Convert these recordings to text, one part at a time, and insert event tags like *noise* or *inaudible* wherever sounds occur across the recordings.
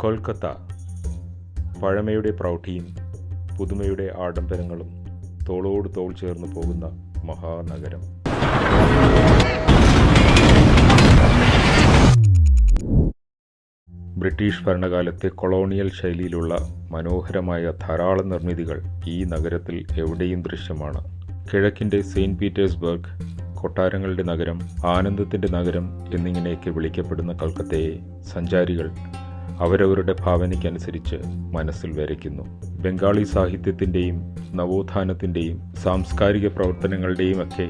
കൊൽക്കത്ത. പഴമയുടെ പ്രൗഢിയും പുതുമയുടെ ആഡംബരങ്ങളും തോളോട് തോൾ ചേർന്ന് പോകുന്ന മഹാനഗരം. ബ്രിട്ടീഷ് ഭരണകാലത്തെ കൊളോണിയൽ ശൈലിയിലുള്ള മനോഹരമായ ധാരാളം നിർമ്മിതികൾ ഈ നഗരത്തിൽ എവിടെയും ദൃശ്യമാണ്. കിഴക്കിന്റെ സെയിന്റ് പീറ്റേഴ്സ്ബർഗ് കൊട്ടാരങ്ങളുടെ നഗരം ആനന്ദത്തിന്റെ നഗരം എന്നിങ്ങനെയൊക്കെ വിളിക്കപ്പെടുന്ന കൽക്കത്തയെ സഞ്ചാരികൾ അവരവരുടെ ഭാവനയ്ക്കനുസരിച്ച് മനസ്സിൽ വരയ്ക്കുന്നു. ബംഗാളി സാഹിത്യത്തിന്റെയും നവോത്ഥാനത്തിന്റെയും സാംസ്കാരിക പ്രവർത്തനങ്ങളുടെയും ഒക്കെ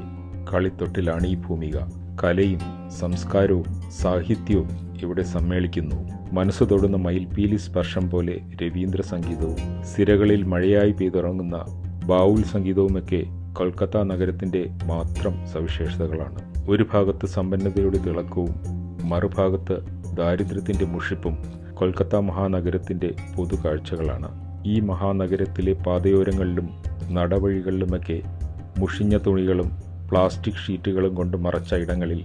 കളിത്തൊട്ടിലാണ് ഈ ഭൂമിക. കലയും സംസ്കാരവും സാഹിത്യവും ഇവിടെ സമ്മേളിക്കുന്നു. മനസ്സ് തൊടുന്ന മയിൽപീലി സ്പർശം പോലെ രവീന്ദ്ര സംഗീതവും സിരകളിൽ മഴയായി പെയ്തുറങ്ങുന്ന ബാവുൽ സംഗീതവുമൊക്കെ കൊൽക്കത്ത നഗരത്തിന്റെ മാത്രം സവിശേഷതകളാണ്. ഒരു ഭാഗത്ത് സമ്പന്നതയുടെ തിളക്കവും മറുഭാഗത്ത് ദാരിദ്ര്യത്തിന്റെ മുഷിപ്പും കൊൽക്കത്ത മഹാനഗരത്തിന്റെ പൊതു കാഴ്ചകളാണ് ഈ മഹാനഗരത്തിലെ പാതയോരങ്ങളിലും നടവഴികളിലുമൊക്കെ മുഷിഞ്ഞ തുണികളും പ്ലാസ്റ്റിക് ഷീറ്റുകളും കൊണ്ട് മറച്ച ഇടങ്ങളിൽ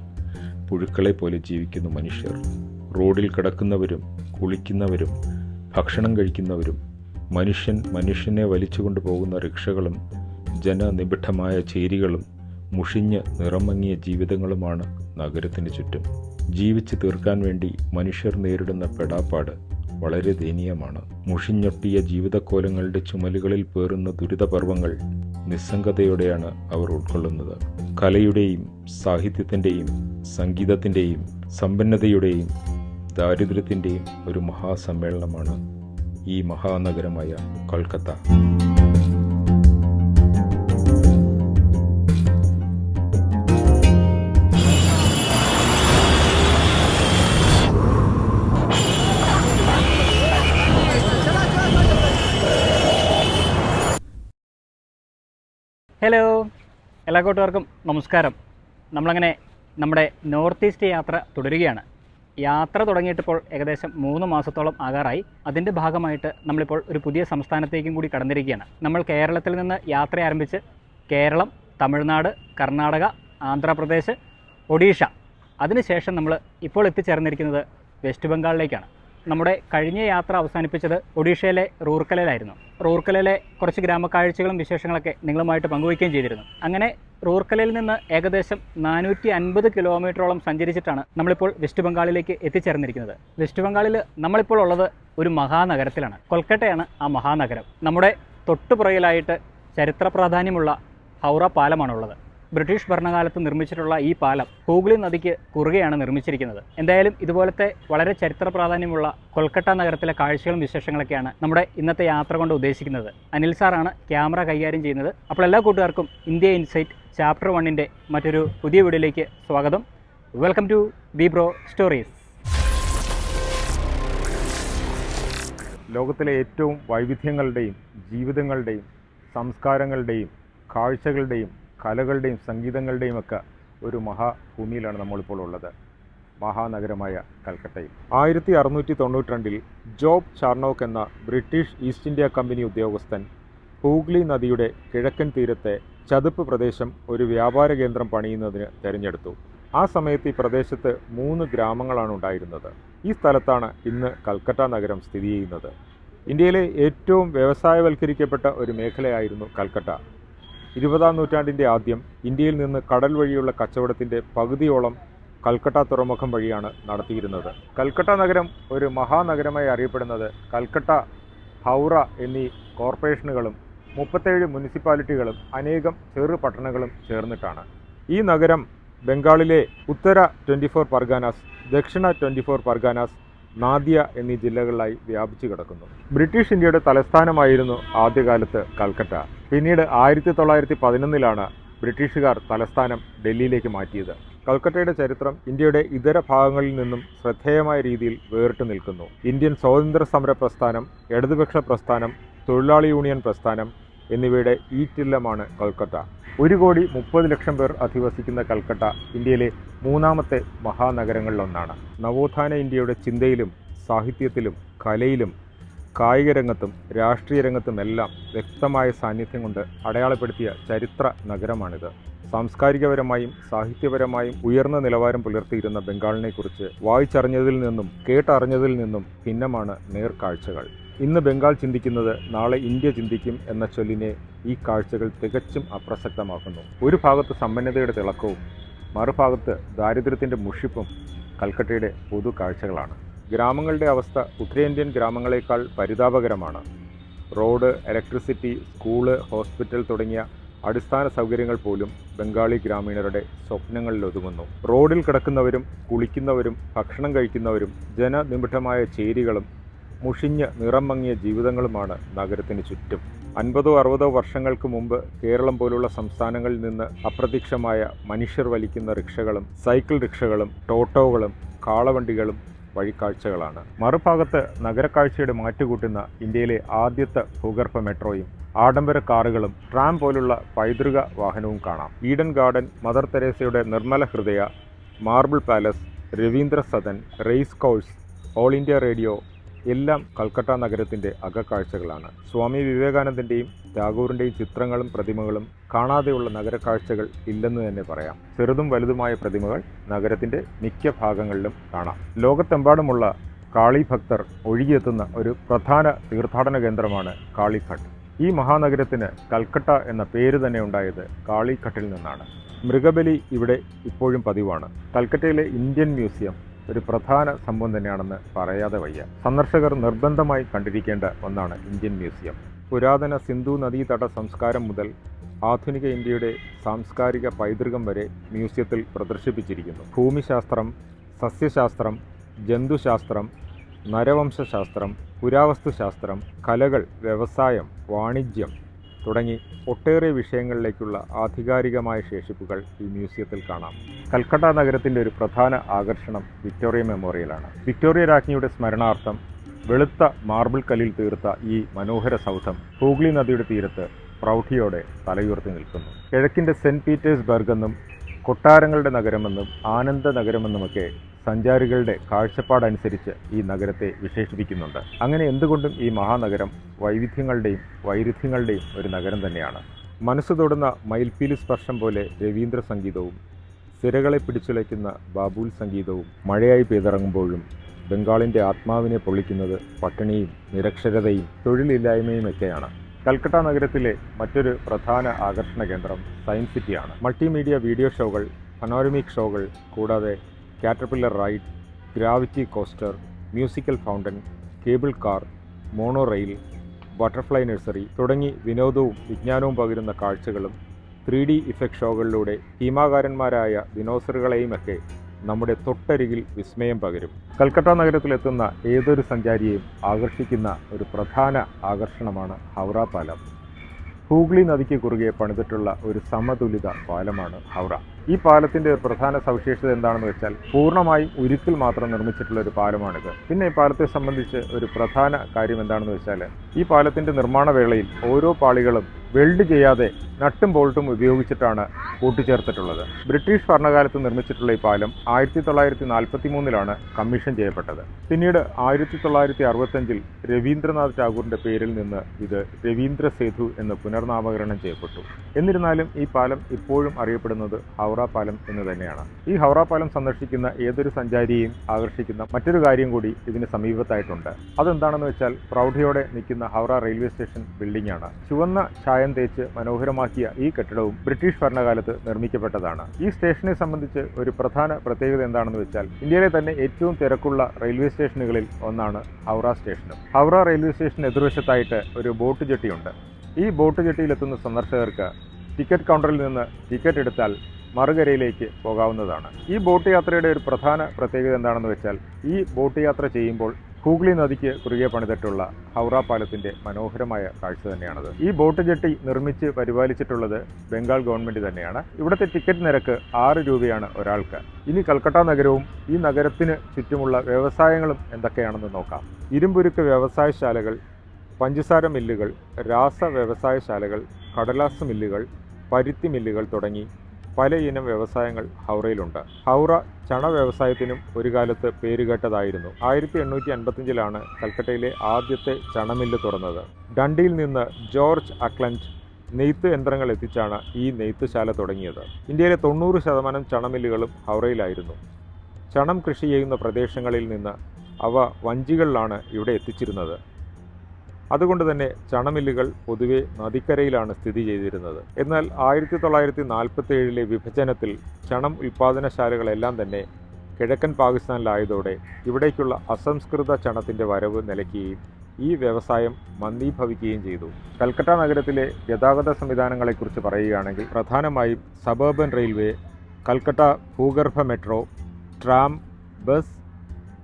പുഴുക്കളെ പോലെ ജീവിക്കുന്നു മനുഷ്യർ. റോഡിൽ കിടക്കുന്നവരും കുളിക്കുന്നവരും ഭക്ഷണം കഴിക്കുന്നവരും മനുഷ്യൻ മനുഷ്യനെ വലിച്ചുകൊണ്ട് പോകുന്ന റിക്ഷകളും ജനനിബിഡമായ ചേരികളും മുഷിഞ്ഞ് നിറമങ്ങിയ ജീവിതങ്ങളുമാണ് നഗരത്തിന് ചുറ്റും. ജീവിച്ചു തീർക്കാൻ വേണ്ടി മനുഷ്യർ നേരിടുന്ന പെടാപ്പാട് വളരെ ദയനീയമാണ്. മുഷിഞ്ഞൊട്ടിയ ജീവിതക്കോലങ്ങളുടെ ചുമലുകളിൽ പേറുന്ന ദുരിതപർവങ്ങൾ നിസ്സംഗതയോടെയാണ് അവർ ഉൾക്കൊള്ളുന്നത്. കലയുടെയും സാഹിത്യത്തിന്റെയും സംഗീതത്തിന്റെയും സമ്പന്നതയുടെയും ദാരിദ്ര്യത്തിന്റെയും ഒരു മഹാസമ്മേളനമാണ് ഈ മഹാനഗരമായ കൊൽക്കത്ത. ഹലോ എല്ലാ കൂട്ടുകാർക്കും നമസ്കാരം. നമ്മളങ്ങനെ നമ്മുടെ നോർത്ത് ഈസ്റ്റ് യാത്ര തുടരുകയാണ്. യാത്ര തുടങ്ങിയിട്ടിപ്പോൾ ഏകദേശം മൂന്ന് മാസത്തോളം ആകാറായി. അതിന്റെ ഭാഗമായിട്ട് നമ്മളിപ്പോൾ ഒരു പുതിയ സംസ്ഥാനത്തേക്കും കൂടി കടന്നിരിക്കുകയാണ്. നമ്മൾ കേരളത്തിൽ നിന്ന് യാത്ര ആരംഭിച്ച് കേരളം തമിഴ്നാട് കർണാടക ആന്ധ്രാപ്രദേശ് ഒഡീഷ. അതിനുശേഷം നമ്മൾ ഇപ്പോൾ എത്തിച്ചേർന്നിരിക്കുന്നത് വെസ്റ്റ് ബംഗാളിലേക്കാണ്. നമ്മുടെ കഴിഞ്ഞ യാത്ര അവസാനിപ്പിച്ചത് ഒഡീഷയിലെ റൂർക്കലയിലായിരുന്നു. റൂർക്കലയിലെ കുറച്ച് ഗ്രാമക്കാഴ്ചകളും വിശേഷങ്ങളൊക്കെ നിങ്ങളുമായിട്ട് പങ്കുവയ്ക്കുകയും ചെയ്തിരുന്നു. അങ്ങനെ റൂർക്കലയിൽ നിന്ന് ഏകദേശം നാനൂറ്റി അൻപത് കിലോമീറ്ററോളം സഞ്ചരിച്ചിട്ടാണ് നമ്മളിപ്പോൾ വെസ്റ്റ് ബംഗാളിലേക്ക് എത്തിച്ചേർന്നിരിക്കുന്നത്. വെസ്റ്റ് ബംഗാളിൽ നമ്മളിപ്പോൾ ഉള്ളത് ഒരു മഹാനഗരത്തിലാണ്. കൊൽക്കട്ടയാണ് ആ മഹാനഗരം. നമ്മുടെ തൊട്ടുപുറയിലായിട്ട് ചരിത്ര പ്രാധാന്യമുള്ള ഹൗറ പാലമാണുള്ളത്. ബ്രിട്ടീഷ് ഭരണകാലത്ത് നിർമ്മിച്ചിട്ടുള്ള ഈ പാലം ഹൂഗ്ലി നദിക്ക് കുറുകെയാണ് നിർമ്മിച്ചിരിക്കുന്നത്. എന്തായാലും ഇതുപോലത്തെ വളരെ ചരിത്ര പ്രാധാന്യമുള്ള കൊൽക്കട്ട നഗരത്തിലെ കാഴ്ചകളും വിശേഷങ്ങളൊക്കെയാണ് നമ്മുടെ ഇന്നത്തെ യാത്ര കൊണ്ട് ഉദ്ദേശിക്കുന്നത്. അനിൽ സാറാണ് ക്യാമറ കൈകാര്യം ചെയ്യുന്നത്. അപ്പോൾ എല്ലാ കൂട്ടുകാർക്കും ഇന്ത്യ ഇൻസൈറ്റ് ചാപ്റ്റർ വണ്ണിന്റെ മറ്റൊരു പുതിയ വീഡിയോയിലേക്ക് സ്വാഗതം. Welcome to B bro stories. ലോകത്തിലെ ഏറ്റവും വൈവിധ്യങ്ങളുടെയും ജീവിതങ്ങളുടെയും സംസ്കാരങ്ങളുടെയും കാഴ്ചകളുടെയും കലകളുടെയും സംഗീതങ്ങളുടെയും ഒക്കെ ഒരു മഹാഭൂമിയിലാണ് നമ്മളിപ്പോൾ ഉള്ളത്. മഹാനഗരമായ കൽക്കട്ടയിൽ. ആയിരത്തി അറുന്നൂറ്റി തൊണ്ണൂറ്റി രണ്ടിൽ ജോബ് ചാർണോക്ക് എന്ന ബ്രിട്ടീഷ് ഈസ്റ്റ് ഇന്ത്യ കമ്പനി ഉദ്യോഗസ്ഥൻ ഹൂഗ്ലി നദിയുടെ കിഴക്കൻ തീരത്തെ ചതുപ്പ് പ്രദേശം ഒരു വ്യാപാര കേന്ദ്രം പണിയുന്നതിന് തിരഞ്ഞെടുത്തു. ആ സമയത്ത് ഈ പ്രദേശത്ത് മൂന്ന് ഗ്രാമങ്ങളാണ് ഉണ്ടായിരുന്നത്. ഈ സ്ഥലത്താണ് ഇന്ന് കൽക്കട്ട നഗരം സ്ഥിതി ചെയ്യുന്നത്. ഇന്ത്യയിലെ ഏറ്റവും വ്യവസായവൽക്കരിക്കപ്പെട്ട ഒരു മേഖലയായിരുന്നു കൽക്കട്ട. ഇരുപതാം നൂറ്റാണ്ടിന്റെ ആദ്യം ഇന്ത്യയിൽ നിന്ന് കടൽ വഴിയുള്ള കച്ചവടത്തിന്റെ പകുതിയോളം കൽക്കട്ട തുറമുഖം വഴിയാണ് നടത്തിയിരുന്നത്. കൽക്കട്ട നഗരം ഒരു മഹാനഗരമായി അറിയപ്പെടുന്നത് കൽക്കട്ട ഹൗറ എന്നീ കോർപ്പറേഷനുകളും മുപ്പത്തേഴ് മുനിസിപ്പാലിറ്റികളും അനേകം ചെറു പട്ടണങ്ങളും ചേർന്നിട്ടാണ്. ഈ നഗരം ബംഗാളിലെ ഉത്തര ട്വന്റി ഫോർ പർഗാനാസ് ദക്ഷിണ ട്വന്റി ഫോർ പർഗാനാസ് നാദിയ എന്നീ ജില്ലകളിലായി വ്യാപിച്ചു കിടക്കുന്നു. ബ്രിട്ടീഷ് ഇന്ത്യയുടെ തലസ്ഥാനമായിരുന്നു ആദ്യകാലത്ത് കൽക്കട്ട. പിന്നീട് ആയിരത്തി തൊള്ളായിരത്തി പതിനൊന്നിലാണ് ബ്രിട്ടീഷുകാർ തലസ്ഥാനം ഡൽഹിയിലേക്ക് മാറ്റിയത്. കൽക്കട്ടയുടെ ചരിത്രം ഇന്ത്യയുടെ ഇതര ഭാഗങ്ങളിൽ നിന്നും ശ്രദ്ധേയമായ രീതിയിൽ വേറിട്ട് നിൽക്കുന്നു. ഇന്ത്യൻ സ്വാതന്ത്ര്യ സമര പ്രസ്ഥാനം ഇടതുപക്ഷ പ്രസ്ഥാനം തൊഴിലാളി യൂണിയൻ പ്രസ്ഥാനം എന്നിവയുടെ ഈറ്റില്ലമാണ് കൽക്കട്ട. ഒരു കോടി മുപ്പത് ലക്ഷം പേർ അധിവസിക്കുന്ന കൽക്കട്ട ഇന്ത്യയിലെ മൂന്നാമത്തെ മഹാനഗരങ്ങളിലൊന്നാണ്. നവോത്ഥാന ഇന്ത്യയുടെ ചിന്തയിലും സാഹിത്യത്തിലും കലയിലും കായിക രംഗത്തും രാഷ്ട്രീയ രംഗത്തുമെല്ലാം വ്യക്തമായ സാന്നിധ്യം കൊണ്ട് അടയാളപ്പെടുത്തിയ ചരിത്ര നഗരമാണിത്. സാംസ്കാരികപരമായും സാഹിത്യപരമായും ഉയർന്ന നിലവാരം പുലർത്തിയിരുന്ന ബംഗാളിനെക്കുറിച്ച് വായിച്ചറിഞ്ഞതിൽ നിന്നും കേട്ടറിഞ്ഞതിൽ നിന്നും ഭിന്നമാണ് നേർക്കാഴ്ചകൾ. ഇന്ന് ബംഗാൾ ചിന്തിക്കുന്നത് നാളെ ഇന്ത്യ ചിന്തിക്കും എന്ന ചൊല്ലിനെ ഈ കാഴ്ചകൾ തികച്ചും അപ്രസക്തമാക്കുന്നു. ഒരു ഭാഗത്ത് സമ്പന്നതയുടെ തിളക്കവും മറുഭാഗത്ത് ദാരിദ്ര്യത്തിന്റെ മുഷിപ്പും കൽക്കട്ടയുടെ പൊതു കാഴ്ചകളാണ്. ഗ്രാമങ്ങളുടെ അവസ്ഥ ഉത്തരേന്ത്യൻ ഗ്രാമങ്ങളെക്കാൾ പരിതാപകരമാണ്. റോഡ് ഇലക്ട്രിസിറ്റി സ്കൂൾ ഹോസ്പിറ്റൽ തുടങ്ങിയ അടിസ്ഥാന സൗകര്യങ്ങൾ പോലും ബംഗാളി ഗ്രാമീണരുടെ സ്വപ്നങ്ങളിൽ ഒതുങ്ങുന്നു റോഡിൽ കിടക്കുന്നവരും കുളിക്കുന്നവരും ഭക്ഷണം കഴിക്കുന്നവരും ജനനിമിഷമായ ചേരികളും മുഷിഞ്ഞ് നിറം മങ്ങിയ ജീവിതങ്ങളുമാണ് നഗരത്തിന് ചുറ്റും. അൻപതോ അറുപതോ വർഷങ്ങൾക്ക് മുമ്പ് കേരളം പോലുള്ള സംസ്ഥാനങ്ങളിൽ നിന്ന് അപ്രത്യക്ഷമായ മനുഷ്യർ വലിക്കുന്ന റിക്ഷകളും സൈക്കിൾ റിക്ഷകളും ടോട്ടോകളും കാളവണ്ടികളും വഴിക്കാഴ്ചകളാണ്. മറുഭാഗത്ത് നഗരക്കാഴ്ചയുടെ മാറ്റുകൂട്ടുന്ന ഇന്ത്യയിലെ ആദ്യത്തെ ഭൂഗർഭ മെട്രോയും ആഡംബര കാറുകളും ട്രാം പോലുള്ള പൈതൃക വാഹനവും കാണാം. Eden garden mother തെരേസയുടെ Nirmal Hriday marble palace Rabindra Sadan race course all India radio എല്ലാം കൽക്കട്ട നഗരത്തിന്റെ അകക്കാഴ്ചകളാണ്. സ്വാമി വിവേകാനന്ദന്റെയും ടാഗോറിന്റെയും ചിത്രങ്ങളും പ്രതിമകളും കാണാതെയുള്ള നഗരക്കാഴ്ചകൾ ഇല്ലെന്ന് തന്നെ പറയാം. ചെറുതും വലുതുമായ പ്രതിമകൾ നഗരത്തിന്റെ മിക്ക ഭാഗങ്ങളിലും കാണാം. ലോകത്തെമ്പാടുമുള്ള കാളി ഭക്തർ ഒഴുകിയെത്തുന്ന ഒരു പ്രധാന തീർത്ഥാടന കേന്ദ്രമാണ് കാളിഘട്ട്. ഈ മഹാനഗരത്തിന് കൽക്കട്ട എന്ന പേര് തന്നെ ഉണ്ടായത് കാളിഘട്ടിൽ നിന്നാണ്. മൃഗബലി ഇവിടെ ഇപ്പോഴും പതിവാണ്. കൽക്കട്ടയിലെ ഇന്ത്യൻ മ്യൂസിയം ഒരു പ്രധാന സംഭവം തന്നെയാണെന്ന് പറയാതെ വയ്യ. സന്ദർശകർ നിർബന്ധമായി കണ്ടിരിക്കേണ്ട ഒന്നാണ് ഇന്ത്യൻ മ്യൂസിയം. പുരാതന സിന്ധു നദീതട സംസ്കാരം മുതൽ ആധുനിക ഇന്ത്യയുടെ സാംസ്കാരിക പൈതൃകം വരെ മ്യൂസിയത്തിൽ പ്രദർശിപ്പിച്ചിരിക്കുന്നു. ഭൂമിശാസ്ത്രം സസ്യശാസ്ത്രം ജന്തുശാസ്ത്രം നരവംശശാസ്ത്രം പുരാവസ്തുശാസ്ത്രം കലകൾ വ്യവസായം വാണിജ്യം തുടങ്ങി ഒട്ടേറെ വിഷയങ്ങളിലേക്കുള്ള ആധികാരികമായ ശേഷിപ്പുകൾ ഈ മ്യൂസിയത്തിൽ കാണാം. കൽക്കട്ട നഗരത്തിന്റെ ഒരു പ്രധാന ആകർഷണം വിക്ടോറിയ മെമ്മോറിയലാണ്. വിക്ടോറിയ രാജ്ഞിയുടെ സ്മരണാർത്ഥം വെളുത്ത മാർബിൾ കല്ലിൽ തീർത്ത ഈ മനോഹര സൗധം ഹൂഗ്ലി നദിയുടെ തീരത്ത് പ്രൗഢിയോടെ തലയുയർത്തി നിൽക്കുന്നു. കിഴക്കിന്റെ സെന്റ് പീറ്റേഴ്സ്ബർഗ് എന്നും കൊട്ടാരങ്ങളുടെ നഗരമെന്നും ആനന്ദ നഗരമെന്നുമൊക്കെ സഞ്ചാരികളുടെ കാഴ്ചപ്പാടനുസരിച്ച് ഈ നഗരത്തെ വിശേഷിപ്പിക്കുന്നുണ്ട്. അങ്ങനെ എന്തുകൊണ്ടും ഈ മഹാനഗരം വൈവിധ്യങ്ങളുടെയും വൈരുദ്ധ്യങ്ങളുടെയും ഒരു നഗരം തന്നെയാണ്. മനസ്സ് തൊടുന്ന മയിൽപ്പീലി സ്പർശം പോലെ രവീന്ദ്ര സംഗീതവും സിരകളെ പിടിച്ചുലയ്ക്കുന്ന ബാബൂൽ സംഗീതവും മഴയായി പെയ്തിറങ്ങുമ്പോഴും ബംഗാളിന്റെ ആത്മാവിനെ പൊള്ളിക്കുന്നത് പട്ടിണിയും നിരക്ഷരതയും തൊഴിലില്ലായ്മയും ഒക്കെയാണ് കൽക്കട്ട നഗരത്തിലെ മറ്റൊരു പ്രധാന ആകർഷണ കേന്ദ്രം സയൻസ് സിറ്റിയാണ്. മൾട്ടിമീഡിയ വീഡിയോ ഷോകൾ പനോരമിക് ഷോകൾ കൂടാതെ caterpillar ride gravity coaster musical fountain cable car monorail butterfly nursery തുടങ്ങി വിനോദവും വിജ്ഞാനവും പകരുന്ന കാഴ്ചകളും ത്രീ ഡി ഇഫക്റ്റ് ഷോകളിലൂടെ ഭീമാകാരന്മാരായ ദിനോസറുകളെയുമൊക്കെ നമ്മുടെ തൊട്ടരികിൽ വിസ്മയം പകരും. കൽക്കട്ട നഗരത്തിലെത്തുന്ന ഏതൊരു സഞ്ചാരിയെയും ആകർഷിക്കുന്ന ഒരു പ്രധാന ആകർഷണമാണ് ഹൗറ പാലം. ഹൂഗ്ലി നദിക്ക് കുറുകെ പണിതിട്ടുള്ള ഒരു സമതുലിത പാലമാണ് ഹൗറ. ഈ പാലത്തിന്റെ ഒരു പ്രധാന സവിശേഷത എന്താണെന്ന് വെച്ചാൽ പൂർണമായും ഉരുക്കിൽ മാത്രം നിർമ്മിച്ചിട്ടുള്ള ഒരു പാലമാണിത്. പിന്നെ ഈ പാലത്തെ സംബന്ധിച്ച് ഒരു പ്രധാന കാര്യം എന്താണെന്ന് വെച്ചാൽ ഈ പാലത്തിന്റെ നിർമ്മാണ വേളയിൽ ഓരോ പാളികളും വെൽഡ് ചെയ്യാതെ നട്ടും ബോൾട്ടും ഉപയോഗിച്ചിട്ടാണ് കൂട്ടിച്ചേർത്തിട്ടുള്ളത്. ബ്രിട്ടീഷ് ഭരണകാലത്ത് നിർമ്മിച്ചിട്ടുള്ള ഈ പാലം ആയിരത്തി തൊള്ളായിരത്തി നാൽപ്പത്തി മൂന്നിലാണ് കമ്മീഷൻ ചെയ്യപ്പെട്ടത്. പിന്നീട് ആയിരത്തി തൊള്ളായിരത്തി അറുപത്തഞ്ചിൽ രവീന്ദ്രനാഥ് ടാഗോറിന്റെ പേരിൽ നിന്ന് ഇത് രവീന്ദ്ര സേതു എന്ന് പുനർനാമകരണം ചെയ്യപ്പെട്ടു. എന്നിരുന്നാലും ഈ പാലം ഇപ്പോഴും അറിയപ്പെടുന്നത് ഹൗറ പാലം എന്ന് തന്നെയാണ്. ഈ ഹൗറ പാലം സന്ദർശിക്കുന്ന ഏതൊരു സഞ്ചാരിയെയും ആകർഷിക്കുന്ന മറ്റൊരു കാര്യം കൂടി ഇതിന് സമീപത്തായിട്ടുണ്ട്. അതെന്താണെന്ന് വെച്ചാൽ പ്രൗഢിയോടെ നിൽക്കുന്ന ഹൗറ റെയിൽവേ സ്റ്റേഷൻ ബിൽഡിംഗ് ആണ്. ചുവന്ന ചായം തേച്ച് മനോഹരമാക്കിയ ഈ കെട്ടിടവും ബ്രിട്ടീഷ് ഭരണകാലത്ത് നിർമ്മിക്കപ്പെട്ടതാണ്. ഈ സ്റ്റേഷനെ സംബന്ധിച്ച് ഒരു പ്രധാന പ്രത്യേകത എന്താണെന്ന് വെച്ചാൽ ഇന്ത്യയിലെ തന്നെ ഏറ്റവും തിരക്കുള്ള റെയിൽവേ സ്റ്റേഷനുകളിൽ ഒന്നാണ് ഹൗറ സ്റ്റേഷനും. ഹൗറ റെയിൽവേ സ്റ്റേഷൻ എതിർവശത്തായിട്ട് ഒരു ബോട്ട് ജെട്ടിയുണ്ട്. ഈ ബോട്ട് ജെട്ടിയിലെത്തുന്ന സന്ദർശകർക്ക് ടിക്കറ്റ് കൗണ്ടറിൽ നിന്ന് ടിക്കറ്റ് എടുത്താൽ മറുകരയിലേക്ക് പോകാവുന്നതാണ്. ഈ ബോട്ട് യാത്രയുടെ ഒരു പ്രധാന പ്രത്യേകത എന്താണെന്ന് വെച്ചാൽ ഈ ബോട്ട് യാത്ര ചെയ്യുമ്പോൾ ഹൂഗ്ലി നദിക്ക് കുറുകെ പണിതിട്ടുള്ള ഹൗറ പാലത്തിന്റെ മനോഹരമായ കാഴ്ച തന്നെയാണത്. ഈ ബോട്ട് ജെട്ടി നിർമ്മിച്ച് പരിപാലിച്ചിട്ടുള്ളത് ബംഗാൾ ഗവൺമെന്റ് തന്നെയാണ്. ഇവിടുത്തെ ടിക്കറ്റ് നിരക്ക് ആറ് രൂപയാണ് ഒരാൾക്ക്. ഇനി കൽക്കട്ട നഗരവും ഈ നഗരത്തിന് ചുറ്റുമുള്ള വ്യവസായങ്ങളും എന്തൊക്കെയാണെന്ന് നോക്കാം. ഇരുമ്പുരുക്ക് വ്യവസായശാലകൾ പഞ്ചസാര മില്ലുകൾ രാസ വ്യവസായശാലകൾ കടലാസ് മില്ലുകൾ പരുത്തി മില്ലുകൾ തുടങ്ങി പല ഇനം വ്യവസായങ്ങൾ ഹൗറയിലുണ്ട്. ഹൗറ ചണ വ്യവസായത്തിനും ഒരു കാലത്ത് പേരുകേട്ടതായിരുന്നു. ആയിരത്തി എണ്ണൂറ്റി അൻപത്തിയഞ്ചിലാണ് കൽക്കട്ടയിലെ ആദ്യത്തെ ചണമില്ല് തുറന്നത്. ഡണ്ടിയിൽ നിന്ന് ജോർജ് അക്ലൻഡ് നെയ്ത്ത് യന്ത്രങ്ങൾ എത്തിച്ചാണ് ഈ നെയ്ത്തുശാല തുടങ്ങിയത്. ഇന്ത്യയിലെ തൊണ്ണൂറ് ശതമാനം ചണമില്ലുകളും ഹൗറയിലായിരുന്നു. ചണം കൃഷി ചെയ്യുന്ന പ്രദേശങ്ങളിൽ നിന്ന് അവ വഞ്ചികളിലാണ് ഇവിടെ എത്തിച്ചിരുന്നത്. അതുകൊണ്ട് തന്നെ ചണമില്ലുകൾ പൊതുവെ നദിക്കരയിലാണ് സ്ഥിതി ചെയ്തിരുന്നത്. എന്നാൽ ആയിരത്തി തൊള്ളായിരത്തി നാൽപ്പത്തി വിഭജനത്തിൽ ചണം ഉൽപ്പാദനശാലകളെല്ലാം തന്നെ കിഴക്കൻ പാകിസ്ഥാനിലായതോടെ ഇവിടേക്കുള്ള അസംസ്കൃത ചണത്തിന്റെ വരവ് നിലയ്ക്കുകയും ഈ വ്യവസായം മന്ദീഭവിക്കുകയും ചെയ്തു. കൽക്കട്ട നഗരത്തിലെ ഗതാഗത സംവിധാനങ്ങളെക്കുറിച്ച് പറയുകയാണെങ്കിൽ പ്രധാനമായും സബർബൻ റെയിൽവേ കൽക്കട്ട ഭൂഗർഭ മെട്രോ ട്രാം ബസ്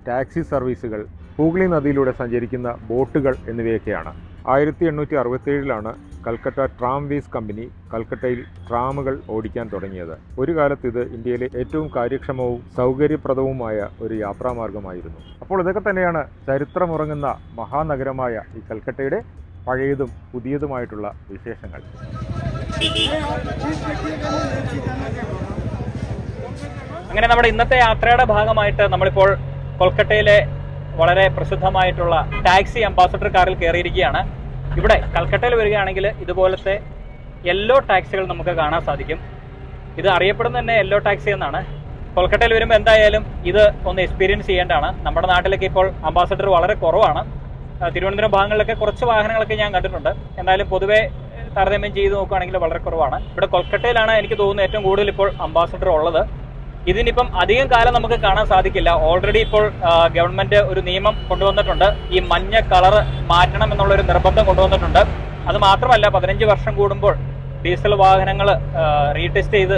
ടാക്സി സർവീസുകൾ ഹൂഗ്ലി നദിയിലൂടെ സഞ്ചരിക്കുന്ന ബോട്ടുകൾ എന്നിവയൊക്കെയാണ്. ആയിരത്തി എണ്ണൂറ്റി അറുപത്തേഴിലാണ് കൽക്കട്ട ട്രാംവേസ് കമ്പനി കൽക്കട്ടയിൽ ട്രാമുകൾ ഓടിക്കാൻ തുടങ്ങിയത്. ഒരു കാലത്ത് ഇത് ഇന്ത്യയിലെ ഏറ്റവും കാര്യക്ഷമവും സൗകര്യപ്രദവുമായ ഒരു യാത്രാമാർഗമായിരുന്നു. അപ്പോൾ ഇതൊക്കെ തന്നെയാണ് ചരിത്രമുറങ്ങുന്ന മഹാനഗരമായ ഈ കൽക്കട്ടയുടെ പഴയതും പുതിയതുമായിട്ടുള്ള വിശേഷങ്ങൾ. അങ്ങനെ നമ്മുടെ ഇന്നത്തെ യാത്രയുടെ ഭാഗമായിട്ട് നമ്മളിപ്പോൾ കൊൽക്കട്ടയിലെ വളരെ പ്രസിദ്ധമായിട്ടുള്ള ടാക്സി അംബാസഡർ കാറിൽ കയറിയിരിക്കുകയാണ്. ഇവിടെ കൽക്കട്ടയിൽ വരികയാണെങ്കിൽ ഇതുപോലത്തെ യെല്ലോ ടാക്സികൾ നമുക്ക് കാണാൻ സാധിക്കും. ഇത് അറിയപ്പെടുന്ന തന്നെ യെല്ലോ ടാക്സി എന്നാണ്. കൊൽക്കട്ടയിൽ വരുമ്പോൾ എന്തായാലും ഇത് ഒന്ന് എക്സ്പീരിയൻസ് ചെയ്യേണ്ടതാണ്. നമ്മുടെ നാട്ടിലൊക്കെ ഇപ്പോൾ അംബാസഡർ വളരെ കുറവാണ്. തിരുവനന്തപുരം ഭാഗങ്ങളിലൊക്കെ കുറച്ച് വാഹനങ്ങളൊക്കെ ഞാൻ കണ്ടിട്ടുണ്ട്. എന്തായാലും പൊതുവെ താരതമ്യം ചെയ്ത് നോക്കുകയാണെങ്കിൽ വളരെ കുറവാണ്. ഇവിടെ കൊൽക്കട്ടയിലാണ് എനിക്ക് തോന്നുന്നത് ഏറ്റവും കൂടുതൽ ഇപ്പോൾ അംബാസഡർ ഉള്ളത്. ഇതിനിപ്പം അധികം കാലം നമുക്ക് കാണാൻ സാധിക്കില്ല. ഓൾറെഡി ഇപ്പോൾ ഗവൺമെന്റ് ഒരു നിയമം കൊണ്ടുവന്നിട്ടുണ്ട്. ഈ മഞ്ഞ കളർ മാറ്റണം എന്നുള്ള ഒരു നിർബന്ധം കൊണ്ടുവന്നിട്ടുണ്ട്. അത് മാത്രമല്ല പതിനഞ്ച് വർഷം കൂടുമ്പോൾ ഡീസൽ വാഹനങ്ങൾ റീടെസ്റ്റ് ചെയ്ത്